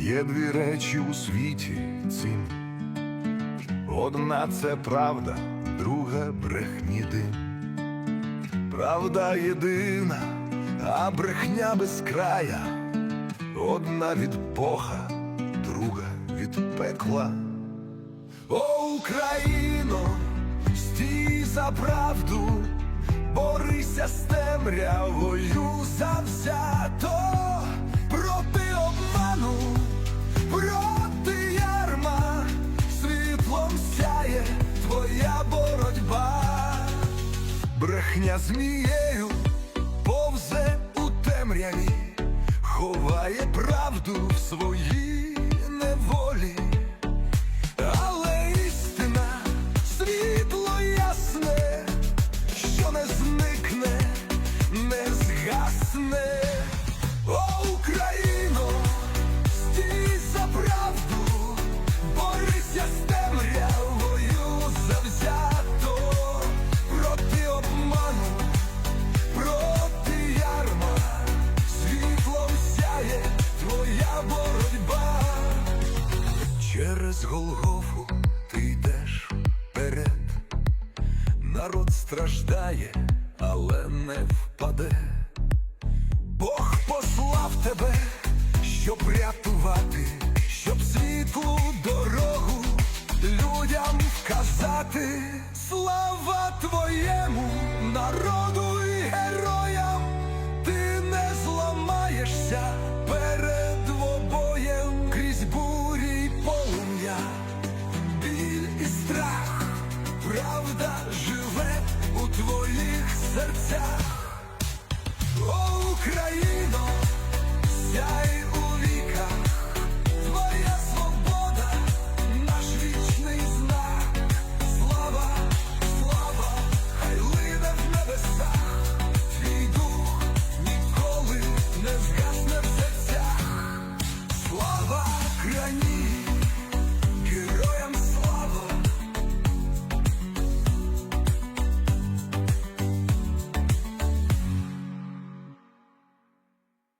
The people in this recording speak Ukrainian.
Є дві речі у світі цім. Одна це правда, друга брехні дим. Правда єдина, а брехня безкрая. Одна від Бога, друга від пекла. О, Україно, стій за правду, борися з темрявою завзято брехня змією повзе у темряві, ховає правду в своїй неволі. Але істина, світло ясне, що не зникне, не згасне. Через Голгофу ти йдеш вперед, народ страждає, але не впаде. Бог послав тебе, щоб рятувати, щоб світлу дорогу людям вказати. Слава твоєму народу серцях. Україно, сяй